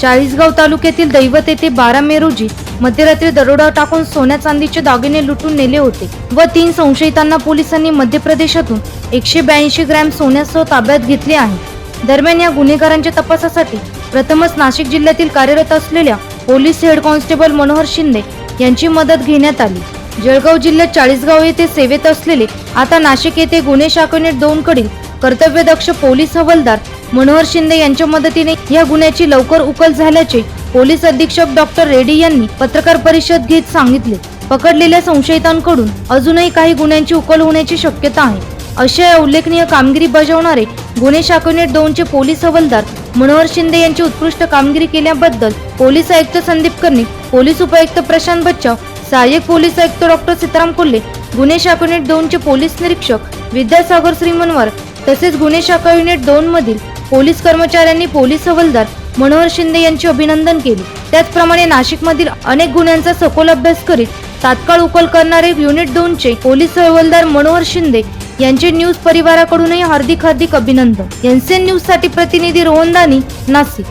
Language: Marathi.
चाळीसगाव तालुक्यातील दैवत येथे बारा मे रोजी मध्यरात्री दरोडा टाकून सोन्या चांदीचे दागिने लुटून नेले होते व तीन संशयितांना पोलिसांनी मध्य प्रदेशातून एकशे ब्याऐंशी ग्रॅम सोन्यासह ताब्यात घेतले आहे. दरम्यान या गुन्हेगारांच्या तपासासाठी प्रथमच नाशिक जिल्ह्यातील कार्यरत असलेल्या police head constable Manohar Shinde यांची मदत घेण्यात आली. जळगाव जिल्ह्यात चाळीसगाव येथे सेवेत असलेले आता नाशिक येथे गुन्हे शाखेने दोन कडील कर्तव्यदक्ष पोलीस हवालदार मनोहर शिंदे यांच्या मदतीने या गुन्ह्याची लवकर उकल झाल्याचे पोलीस अधीक्षक डॉक्टर रेड्डी यांनी पत्रकार परिषद घेत सांगितले. पकडलेल्या संशयितांकडून अजूनही काही गुन्ह्यांची उकल होण्याची शक्यता आहे. अशा या उल्लेखनीय कामगिरी बजावणारे गुन्हे शाखेने दोनचे पोलीस हवालदार मनोहर शिंदे यांची उत्कृष्ट कामगिरी केल्याबद्दल पोलीस आयुक्त संदीप कर्णिक पोलीस उपायुक्त प्रशांत बच्चाव सहाय्यक पोलीस आयुक्त डॉक्टर सीताराम कोल्हे गुन्हे शाखा युनिट दोनचे पोलीस निरीक्षक विद्यासागर श्रीमनवार तसेच गुन्हे शाखा युनिट दोन मधील पोलीस कर्मचाऱ्यांनी पोलीस हवालदार मनोहर शिंदे यांचे अभिनंदन केले. त्याचप्रमाणे नाशिकमधील अनेक गुन्ह्यांचा सखोल अभ्यास करीत तात्काळ उकल करणारे युनिट दोनचे पोलीस हवालदार मनोहर शिंदे यांचे न्यूज परिवाराकडूनही हार्दिक हार्दिक अभिनंदन. एनसीएन न्यूजसाठी प्रतिनिधी रोहन दानी नाशिक.